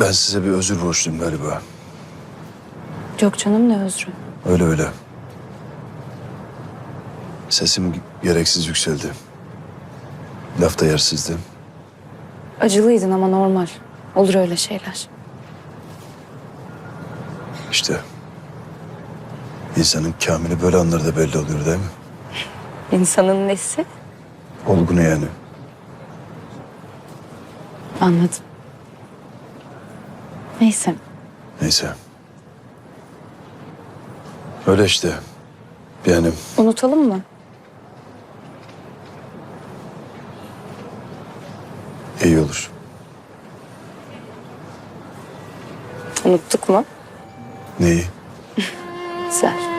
Ben size bir özür borçluyum galiba. Yok canım ne özrü. Öyle öyle. Sesim gereksiz yükseldi. Laf da yersizdi. Acılıydın ama normal. Olur öyle şeyler. İşte insanın kamili böyle anlarda belli oluyor değil mi? İnsanın nesi? Olgunu yani. Anladım. Neyse. Neyse. Öyle işte. Yani Unutalım mı? iyi olur. Unuttuk mu? Neyi? Güzel.